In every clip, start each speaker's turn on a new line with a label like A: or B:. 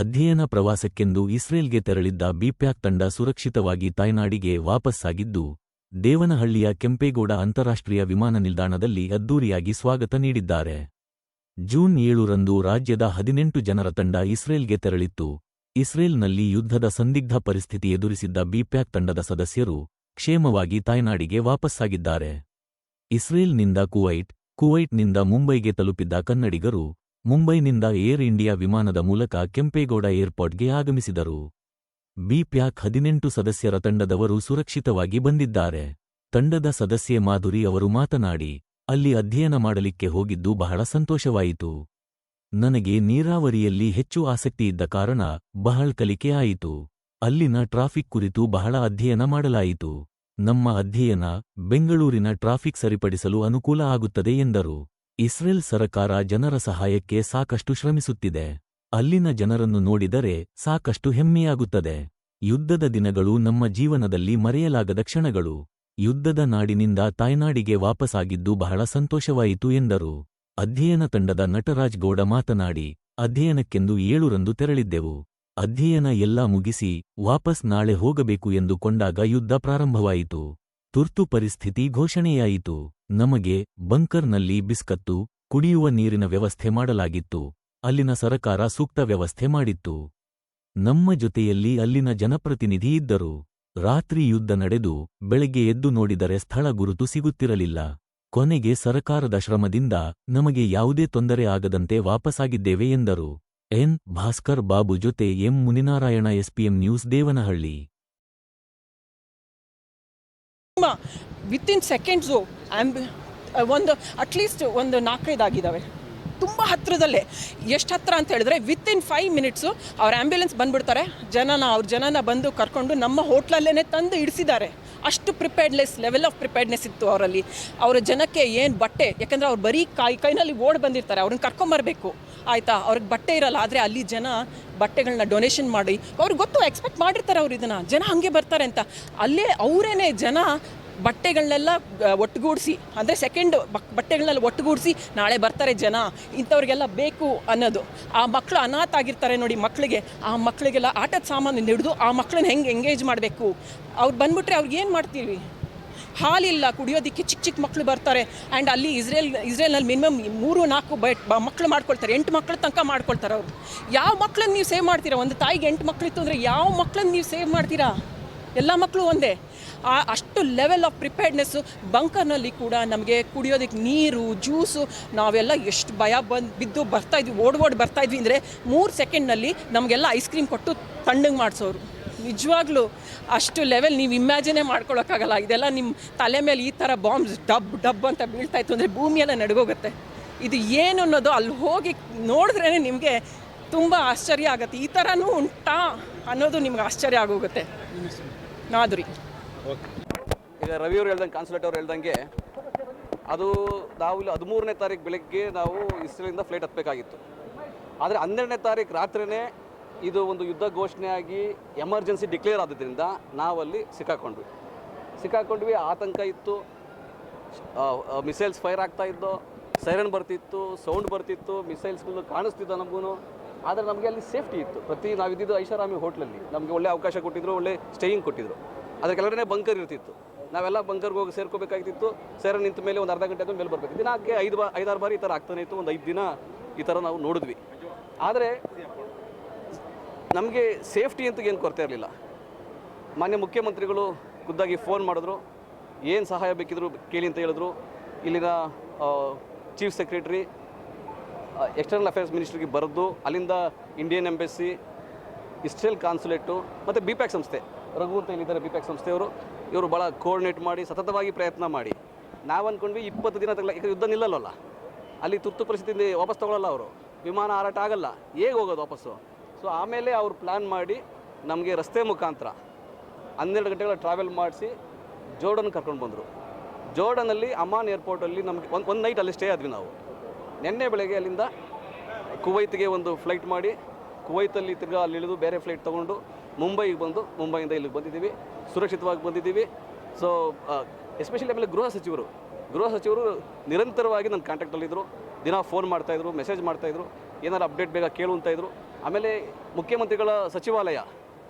A: ಅಧ್ಯಯನ ಪ್ರವಾಸಕ್ಕೆಂದು ಇಸ್ರೇಲ್ಗೆ ತೆರಳಿದ್ದ ಬಿಪ್ಯಾಕ್ ತಂಡ ಸುರಕ್ಷಿತವಾಗಿ ತಾಯ್ನಾಡಿಗೆ ವಾಪಸ್ಸಾಗಿದ್ದು, ದೇವನಹಳ್ಳಿಯ ಕೆಂಪೇಗೌಡ ಅಂತಾರಾಷ್ಟ್ರೀಯ ವಿಮಾನ ನಿಲ್ದಾಣದಲ್ಲಿ ಅದ್ದೂರಿಯಾಗಿ ಸ್ವಾಗತ ನೀಡಿದ್ದಾರೆ. ಜೂನ್ ಏಳರಂದು ರಾಜ್ಯದ ಹದಿನೆಂಟು ಜನರ ತಂಡ ಇಸ್ರೇಲ್ಗೆ ತೆರಳಿತ್ತು. ಇಸ್ರೇಲ್ನಲ್ಲಿ ಯುದ್ಧದ ಸಂದಿಗ್ಧ ಪರಿಸ್ಥಿತಿ ಎದುರಿಸಿದ್ದ ಬಿಪ್ಯಾಕ್ ತಂಡದ ಸದಸ್ಯರು ಕ್ಷೇಮವಾಗಿ ತಾಯ್ನಾಡಿಗೆ ವಾಪಸ್ಸಾಗಿದ್ದಾರೆ. ಇಸ್ರೇಲ್ನಿಂದ ಕುವೈಟ್, ಕುವೈಟ್ನಿಂದ ಮುಂಬೈಗೆ ತಲುಪಿದ್ದ ಕನ್ನಡಿಗರು ಮುಂಬೈನಿಂದ ಏರ್ ಇಂಡಿಯಾ ವಿಮಾನದ ಮೂಲಕ ಕೆಂಪೇಗೌಡ ಏರ್ಪೋರ್ಟ್ಗೆ ಆಗಮಿಸಿದರು. ಬಿಪ್ಯಾಕ್ ಹದಿನೆಂಟು ಸದಸ್ಯರ ತಂಡದವರು ಸುರಕ್ಷಿತವಾಗಿ ಬಂದಿದ್ದಾರೆ. ತಂಡದ ಸದಸ್ಯೆ ಮಾಧುರಿ ಅವರು ಮಾತನಾಡಿ, ಅಲ್ಲಿ ಅಧ್ಯಯನ ಮಾಡಲಿಕ್ಕೆ ಹೋಗಿದ್ದು ಬಹಳ ಸಂತೋಷವಾಯಿತು. ನನಗೆ ನೀರಾವರಿಯಲ್ಲಿ ಹೆಚ್ಚು ಆಸಕ್ತಿಯಿದ್ದ ಕಾರಣ ಬಹಳ ಕಲಿಕೆ ಆಯಿತು. ಅಲ್ಲಿನ ಟ್ರಾಫಿಕ್ ಕುರಿತು ಬಹಳ ಅಧ್ಯಯನ ಮಾಡಲಾಯಿತು. ನಮ್ಮ ಅಧ್ಯಯನ ಬೆಂಗಳೂರಿನ ಟ್ರಾಫಿಕ್ ಸರಿಪಡಿಸಲು ಅನುಕೂಲ ಆಗುತ್ತದೆ ಎಂದರು. ಇಸ್ರೇಲ್ ಸರಕಾರ ಜನರ ಸಹಾಯಕ್ಕೆ ಸಾಕಷ್ಟು ಶ್ರಮಿಸುತ್ತಿದೆ. ಅಲ್ಲಿನ ಜನರನ್ನು ನೋಡಿದರೆ ಸಾಕಷ್ಟು ಹೆಮ್ಮೆಯಾಗುತ್ತದೆ. ಯುದ್ಧದ ದಿನಗಳು ನಮ್ಮ ಜೀವನದಲ್ಲಿ ಮರೆಯಲಾಗದ ಕ್ಷಣಗಳು. ಯುದ್ಧದ ನಾಡಿನಿಂದ ತಾಯ್ನಾಡಿಗೆ ವಾಪಸಾಗಿದ್ದು ಬಹಳ ಸಂತೋಷವಾಯಿತು ಎಂದರು. ಅಧ್ಯಯನ ತಂಡದ ನಟರಾಜ್ ಗೌಡ ಮಾತನಾಡಿ, ಅಧ್ಯಯನಕ್ಕೆಂದು ಏಳುರಂದು ತೆರಳಿದ್ದೆವು. ಅಧ್ಯಯನ ಎಲ್ಲ ಮುಗಿಸಿ ವಾಪಸ್ ನಾಳೆ ಹೋಗಬೇಕು ಎಂದು ಕೊಂಡಾಗ ಯುದ್ಧ ಪ್ರಾರಂಭವಾಯಿತು. ತುರ್ತು ಪರಿಸ್ಥಿತಿ ಘೋಷಣೆಯಾಯಿತು. ನಮಗೆ ಬಂಕರ್ನಲ್ಲಿ ಬಿಸ್ಕತ್ತು, ಕುಡಿಯುವ ನೀರಿನ ವ್ಯವಸ್ಥೆ ಮಾಡಲಾಗಿತ್ತು. ಅಲ್ಲಿನ ಸರಕಾರ ಸೂಕ್ತ ವ್ಯವಸ್ಥೆ ಮಾಡಿತ್ತು. ನಮ್ಮ ಜೊತೆಯಲ್ಲಿ ಅಲ್ಲಿನ ಜನಪ್ರತಿನಿಧಿ ಇದ್ದರು. ರಾತ್ರಿ ಯುದ್ಧ ನಡೆದು ಬೆಳಗ್ಗೆ ಎದ್ದು ನೋಡಿದರೆ ಸ್ಥಳ ಗುರುತು ಸಿಗುತ್ತಿರಲಿಲ್ಲ. ಕೊನೆಗೆ ಸರಕಾರದ ಶ್ರಮದಿಂದ ನಮಗೆ ಯಾವುದೇ ತೊಂದರೆ ಆಗದಂತೆ ವಾಪಸಾಗಿದ್ದೇವೆ ಎಂದರು. ಎನ್. ಭಾಸ್ಕರ್ ಬಾಬು ಜೊತೆ M. Muninarayana SPM news, Devanahalli.
B: Within seconds ಆ್ಯಂಬ್ ಒಂದು ಅಟ್ಲೀಸ್ಟ್ ಒಂದು ನಾಲ್ಕೈದು ಆಗಿದ್ದಾವೆ ತುಂಬ ಹತ್ತಿರದಲ್ಲೇ ಎಷ್ಟು ಹತ್ತಿರ ಅಂತ ಹೇಳಿದ್ರೆ ವಿತಿನ್ ಫೈವ್ ಮಿನಿಟ್ಸು ಅವ್ರ ಆ್ಯಂಬ್ಯುಲೆನ್ಸ್ ಬಂದುಬಿಡ್ತಾರೆ. ಜನನ, ಅವ್ರ ಜನನ ಬಂದು ಕರ್ಕೊಂಡು ನಮ್ಮ ಹೋಟ್ಲಲ್ಲೇ ತಂದು ಇಡಿಸಿದ್ದಾರೆ. ಅಷ್ಟು ಪ್ರಿಪೇರ್ಡ್ನೆಸ್ ಲೆವೆಲ್ ಆಫ್ ಪ್ರಿಪೇರ್ಡ್ನೆಸ್ ಇತ್ತು ಅವರಲ್ಲಿ. ಅವರ ಜನಕ್ಕೆ ಏನು ಬಟ್ಟೆ, ಯಾಕಂದರೆ ಅವ್ರು ಬರೀ ಕೈ ಕೈನಲ್ಲಿ ಓಡ್ ಬಂದಿರ್ತಾರೆ. ಅವ್ರನ್ನ ಕರ್ಕೊಂಬರ್ಬೇಕು. ಆಯಿತಾ? ಅವ್ರಿಗೆ ಬಟ್ಟೆ ಇರಲ್ಲ, ಆದರೆ ಅಲ್ಲಿ ಜನ ಬಟ್ಟೆಗಳನ್ನ ಡೊನೇಷನ್ ಮಾಡಿ, ಅವ್ರಿಗೆ ಗೊತ್ತು ಎಕ್ಸ್ಪೆಕ್ಟ್ ಮಾಡಿರ್ತಾರೆ ಅವ್ರು ಇದನ್ನು. ಜನ ಹಾಗೆ ಬರ್ತಾರೆ ಅಂತ. ಅಲ್ಲೇ ಅವರೇನೆ ಜನ ಬಟ್ಟೆಗಳನ್ನೆಲ್ಲ ಒಟ್ಟುಗೂಡಿಸಿ, ಅಂದರೆ ಸೆಕೆಂಡ್ ಬಟ್ಟೆಗಳನ್ನೆಲ್ಲ ಒಟ್ಟುಗೂಡಿಸಿ ನಾಳೆ ಬರ್ತಾರೆ ಜನ. ಇಂಥವ್ರಿಗೆಲ್ಲ ಬೇಕು ಅನ್ನೋದು. ಆ ಮಕ್ಕಳು ಅನಾಥ ಆಗಿರ್ತಾರೆ ನೋಡಿ ಮಕ್ಕಳಿಗೆ ಆ ಮಕ್ಕಳಿಗೆಲ್ಲ ಆಟದ ಸಾಮಾನು ಹಿಡಿದು ಆ ಮಕ್ಕಳನ್ನ ಹೆಂಗೆ ಎಂಗೇಜ್ ಮಾಡಬೇಕು? ಅವ್ರು ಬಂದ್ಬಿಟ್ರೆ ಅವ್ರಿಗೆ ಏನು ಮಾಡ್ತೀವಿ ಹಾಲಿಲ್ಲ, ಕುಡಿಯೋದಕ್ಕೆ ಚಿಕ್ಕ ಚಿಕ್ಕ ಮಕ್ಕಳು ಬರ್ತಾರೆ. ಆ್ಯಂಡ್ ಅಲ್ಲಿ ಇಸ್ರೇಲ್, ಇಸ್ರೇಲ್ನಲ್ಲಿ ಮಿನಿಮಮ್ ಮೂರು, ನಾಲ್ಕು ಬೈಟ್ ಮಕ್ಕಳು ಮಾಡ್ಕೊಳ್ತಾರೆ. ಎಂಟು ಮಕ್ಕಳ ತನಕ ಮಾಡ್ಕೊಳ್ತಾರೆ ಅವರು. ಯಾವ ಮಕ್ಕಳನ್ನು ನೀವು ಸೇವ್ ಮಾಡ್ತೀರಾ? ಒಂದು ತಾಯಿಗೆ ಎಂಟು ಮಕ್ಕಳಿತ್ತು ಅಂದರೆ ಯಾವ ಮಕ್ಕಳನ್ನು ನೀವು ಸೇವ್ ಮಾಡ್ತೀರಾ? ಎಲ್ಲ ಮಕ್ಕಳು ಒಂದೇ. ಆ, ಅಷ್ಟು ಲೆವೆಲ್ ಆಫ್ ಪ್ರಿಪೇರ್ಡ್ನೆಸ್ಸು ಬಂಕರ್ನಲ್ಲಿ ಕೂಡ ನಮಗೆ ಕುಡಿಯೋದಕ್ಕೆ ನೀರು ಜ್ಯೂಸು ನಾವೆಲ್ಲ ಎಷ್ಟು ಭಯ ಬಂದು, ಬಿದ್ದು ಬರ್ತಾಯಿದ್ವಿ ಓಡ್ ಓಡ್ ಬರ್ತಾಯಿದ್ವಿ ಅಂದರೆ ಮೂರು ಸೆಕೆಂಡ್ನಲ್ಲಿ ನಮಗೆಲ್ಲ ಐಸ್ ಕ್ರೀಮ್ ಕೊಟ್ಟು ತಣ್ಣಗೆ ಮಾಡಿಸೋರು. ನಿಜವಾಗ್ಲೂ ಅಷ್ಟು ಲೆವೆಲ್ ನೀವು ಇಮ್ಯಾಜಿನೇ ಮಾಡ್ಕೊಳಕ್ಕಾಗಲ್ಲ. ಇದೆಲ್ಲ ನಿಮ್ಮ ತಲೆ ಮೇಲೆ ಈ ಥರ ಬಾಂಬ್ಸ್ ಡಬ್ ಡಬ್ ಅಂತ ಬೀಳ್ತಾ ಇತ್ತು ಅಂದರೆ ಭೂಮಿಯೆಲ್ಲ ನಡಗೋಗುತ್ತೆ. ಇದು ಏನು ಅನ್ನೋದು ಅಲ್ಲಿ ಹೋಗಿ ನೋಡಿದ್ರೇ ನಿಮಗೆ ತುಂಬ ಆಶ್ಚರ್ಯ ಆಗುತ್ತೆ. ಈ ಥರನೂ ಉಂಟಾ ಅನ್ನೋದು ನಿಮ್ಗೆ ಆಶ್ಚರ್ಯ ಆಗೋಗುತ್ತೆ. ನಾದುರಿ
C: ಈಗ ರವಿಯವರು ಹೇಳ್ದಂಗೆ, ಕಾನ್ಸುಲೇಟ್ ಅವ್ರು ಹೇಳ್ದಂಗೆ, ಅದು ನಾವು ಇಲ್ಲಿ ಹದಿಮೂರನೇ ತಾರೀಕು ಬೆಳಗ್ಗೆ ನಾವು ಇಸ್ರೇಲಿಂದ ಫ್ಲೈಟ್ ಹತ್ತಬೇಕಾಗಿತ್ತು. ಆದರೆ ಹನ್ನೆರಡನೇ ತಾರೀಕು ರಾತ್ರಿನೇ ಇದು ಒಂದು ಯುದ್ಧ ಘೋಷಣೆಯಾಗಿ ಎಮರ್ಜೆನ್ಸಿ ಡಿಕ್ಲೇರ್ ಆದ್ರಿಂದ ನಾವಲ್ಲಿ ಸಿಕ್ಕಾಕೊಂಡ್ವಿ. ಸಿಕ್ಕಾಕೊಂಡ್ವಿ, ಆತಂಕ ಇತ್ತು. ಮಿಸೈಲ್ಸ್ ಫೈರ್ ಆಗ್ತಾ ಇದ್ದೋ, ಸೈರನ್ ಬರ್ತಿತ್ತು, ಸೌಂಡ್ ಬರ್ತಿತ್ತು, ಮಿಸೈಲ್ಸ್ಗಳು ಕಾಣಿಸ್ತಿದ್ದ ನಮಗೂ ಆದರೆ ನಮಗೆ ಅಲ್ಲಿ ಸೇಫ್ಟಿ ಇತ್ತು. ಪ್ರತಿ ನಾವಿದ್ದಿದ್ದು ಐಷಾರಾಮಿ ಹೋಟ್ಲಲ್ಲಿ. ನಮಗೆ ಒಳ್ಳೆ ಅವಕಾಶ ಕೊಟ್ಟಿದ್ರು, ಒಳ್ಳೆ ಸ್ಟೇಯಿಂಗ್ ಕೊಟ್ಟಿದ್ರು. ಅದ್ರ ಕೆಲವರೇ ಬಂಕರ್ ಇರ್ತಿತ್ತು. ನಾವೆಲ್ಲ ಬಂಕರ್ಗೆ ಹೋಗಿ ಸೇರ್ಕೋಬೇಕಾಗಿತ್ತು. ಸೈರನ್ ನಿಂತ ಮೇಲೆ ಒಂದು ಅರ್ಧ ಗಂಟೆ ಆದ್ಮೇಲೆ ಮೇಲೆ ಬರಬೇಕು ದಿನಕ್ಕೆ ಐದು ಬಾ, ಐದಾರು ಬಾರಿ ಈ ಥರ ಆಗ್ತಾನೆ ಇತ್ತು. ಒಂದು ಐದು ದಿನ ಈ ಥರ ನಾವು ನೋಡಿದ್ವಿ. ಆದರೆ ನಮಗೆ ಸೇಫ್ಟಿ ಅಂತ ಏನು ಕೊರತೆ ಇರಲಿಲ್ಲ. ಮಾನ್ಯ ಮುಖ್ಯಮಂತ್ರಿಗಳು ಖುದ್ದಾಗಿ ಫೋನ್ ಮಾಡಿದ್ರು. ಏನು ಸಹಾಯ ಬೇಕಿದ್ರು ಕೇಳಿ ಅಂತ ಹೇಳಿದ್ರು. ಇಲ್ಲಿನ ಚೀಫ್ ಸೆಕ್ರೆಟ್ರಿ ಎಕ್ಸ್ಟರ್ನಲ್ ಅಫೇರ್ಸ್ ಮಿನಿಸ್ಟ್ರಿಗೆ ಬರೆದು, ಅಲ್ಲಿಂದ ಇಂಡಿಯನ್ ಎಂಬೆಸಿ ಇಸ್ರೇಲ್ ಕಾನ್ಸುಲೇಟು ಮತ್ತು ಬಿ ಪ್ಯಾಕ್ ಸಂಸ್ಥೆ, ರಘು ಅಂತ ಇಲ್ಲಿದಾರೆ ಬಿ ಪ್ಯಾಕ್ ಸಂಸ್ಥೆಯವರು, ಇವರು ಭಾಳ ಕೋಆರ್ಡಿನೇಟ್ ಮಾಡಿ, ಸತತವಾಗಿ ಪ್ರಯತ್ನ ಮಾಡಿ. ನಾವು ಅಂದ್ಕೊಂಡ್ವಿ ಇಪ್ಪತ್ತು ದಿನ ತಗೊಳ್ಳ ಯಾಕಂದರೆ ಯುದ್ಧ ನಿಲ್ಲಲ್ಲ ಅಲ್ಲಿ ತುರ್ತು ಪರಿಸ್ಥಿತಿಯಿಂದ ವಾಪಸ್ ತಗೊಳ್ಳಲ್ಲ ಅವರು. ವಿಮಾನ ಹಾರಾಟ ಆಗಲ್ಲ. ಹೇಗೆ ಹೋಗೋದು ವಾಪಸ್ಸು? ಸೊ ಆಮೇಲೆ ಅವ್ರು ಪ್ಲ್ಯಾನ್ ಮಾಡಿ ನಮಗೆ ರಸ್ತೆ ಮುಖಾಂತರ ಹನ್ನೆರಡು ಗಂಟೆಗಳ ಟ್ರಾವೆಲ್ ಮಾಡಿಸಿ ಜೋರ್ಡನ್ ಕರ್ಕೊಂಡು ಬಂದರು. ಜೋರ್ಡನಲ್ಲಿ ಅಮಾನ್ ಏರ್ಪೋರ್ಟಲ್ಲಿ ನಮಗೆ ಒಂದು ಒಂದು ನೈಟ್ ಅಲ್ಲಿ ಸ್ಟೇ ಆದ್ವಿ ನಾವು. ನಿನ್ನೆ ಬೆಳಗ್ಗೆ ಅಲ್ಲಿಂದ ಕುವೈತ್ಗೆ ಒಂದು ಫ್ಲೈಟ್ ಮಾಡಿ ಕುವೈತಲ್ಲಿ ತಿರ್ಗಾ ಅಲ್ಲಿ ಇಳಿದು ಬೇರೆ ಫ್ಲೈಟ್ ತೊಗೊಂಡು ಮುಂಬೈಗೆ ಬಂದು, ಮುಂಬೈಯಿಂದ ಇಲ್ಲಿಗೆ ಬಂದಿದ್ದೀವಿ. ಸುರಕ್ಷಿತವಾಗಿ ಬಂದಿದ್ದೀವಿ. ಸೊ ಎಸ್ಪೆಷಲಿ ಆಮೇಲೆ ಗೃಹ ಸಚಿವರು ಗೃಹ ಸಚಿವರು ನಿರಂತರವಾಗಿ ನನ್ನ ಕಾಂಟ್ಯಾಕ್ಟಲ್ಲಿದ್ದರು ದಿನ ಫೋನ್ ಮಾಡ್ತಾಯಿದ್ರು ಮೆಸೇಜ್ ಮಾಡ್ತಾಯಿದ್ರು ಏನಾರು ಅಪ್ಡೇಟ್ ಬೇಗ ಕೇಳು ಅಂತ ಇದ್ರು. ಆಮೇಲೆ ಮುಖ್ಯಮಂತ್ರಿಗಳ ಸಚಿವಾಲಯ,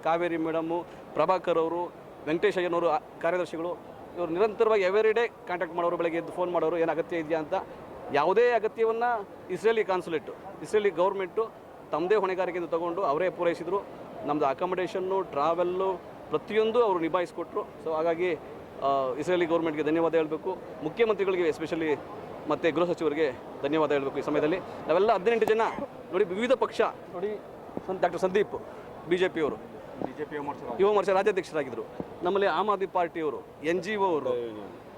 C: ಕಾವೇರಿ ಮೇಡಮ್ಮು ಪ್ರಭಾಕರ್ ಅವರು, ವೆಂಕಟೇಶ್ ಅಯ್ಯನವರು ಕಾರ್ಯದರ್ಶಿಗಳು, ಇವರು ನಿರಂತರವಾಗಿ ಎವ್ರಿ ಡೇ ಕಾಂಟ್ಯಾಕ್ಟ್ ಮಾಡೋರು, ಬೆಳಗ್ಗೆ ಎದ್ದು ಫೋನ್ ಮಾಡೋರು, ಏನು ಅಗತ್ಯ ಇದೆಯಾ ಅಂತ ಯಾವುದೇ ಅಗತ್ಯವನ್ನು ಇಸ್ರೇಲಿ ಕಾನ್ಸುಲೇಟು ಇಸ್ರೇಲಿ ಗೌರ್ಮೆಂಟು ತಮ್ಮದೇ ಹೊಣೆಗಾರಿಕೆಯಿಂದ ತಗೊಂಡು ಅವರೇ ಪೂರೈಸಿದರು. ನಮ್ಮದು ಅಕಾಮಡೇಷನ್ನು ಟ್ರಾವೆಲ್ಲು ಪ್ರತಿಯೊಂದು ಅವರು ನಿಭಾಯಿಸಿಕೊಟ್ರು. ಸೊ ಹಾಗಾಗಿ ಇಸ್ರೇಲಿ ಗೌರ್ಮೆಂಟ್ಗೆ ಧನ್ಯವಾದ ಹೇಳಬೇಕು. ಮುಖ್ಯಮಂತ್ರಿಗಳಿಗೆ ಎಸ್ಪೆಷಲಿ ಮತ್ತು ಗೃಹ ಸಚಿವರಿಗೆ ಧನ್ಯವಾದ ಹೇಳಬೇಕು ಈ ಸಮಯದಲ್ಲಿ. ನಾವೆಲ್ಲ ಹದಿನೆಂಟು ಜನ ನೋಡಿ ವಿವಿಧ ಪಕ್ಷ ನೋಡಿ ಡಾಕ್ಟರ್ ಸಂದೀಪ್ ಬಿ ಜೆ ಪಿಯವರು ಯುವ ಮೋರ್ಚಾ ರಾಜ್ಯಾಧ್ಯಕ್ಷರಾಗಿದ್ದರು ನಮ್ಮಲ್ಲಿ ಆಮ್ ಆದ್ಮಿ ಪಾರ್ಟಿಯವರು ಎನ್ ಜಿ ಒ ಅವರು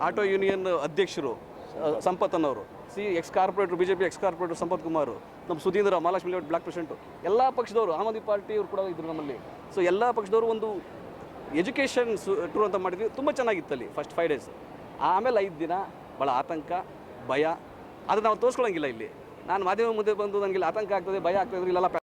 C: ಆಟೋ ಯೂನಿಯನ್ ಅಧ್ಯಕ್ಷರು ಆ, ಸಂಪತ್ ಅನ್ನೋರು C ex corporator B J P ex corporator Sampath Kumar ನಮ್ಮ Sudheendra Mahalakshmi layout block president ಎಲ್ಲ ಪಕ್ಷದವರು ಆಮ್ ಆದ್ಮಿ ಪಾರ್ಟಿಯವರು ಕೂಡ ಇದ್ದರು ನಮ್ಮಲ್ಲಿ. ಸೊ ಎಲ್ಲ ಪಕ್ಷದವರು ಒಂದು ಎಜುಕೇಷನ್ ಟೂರ್ ಅಂತ ಮಾಡಿದ್ವಿ. ತುಂಬ ಚೆನ್ನಾಗಿತ್ತು ಅಲ್ಲಿ ಫಸ್ಟ್ ಫೈವ್ ಡೇಸ್ ಆಮೇಲೆ ಐದು ದಿನ ಭಾಳ ಆತಂಕ ಭಯ. ಅದು ನಾವು ತೋರಿಸ್ಕೊಳಂಗಿಲ್ಲ ಇಲ್ಲಿ. ನಾನು ಮಾಧ್ಯಮ ಮುಂದೆ ಬಂದು ನನಗೆ ಆತಂಕ ಆಗ್ತದೆ, ಭಯ ಆಗ್ತದೆ ಇಲ್ಲೆಲ್ಲ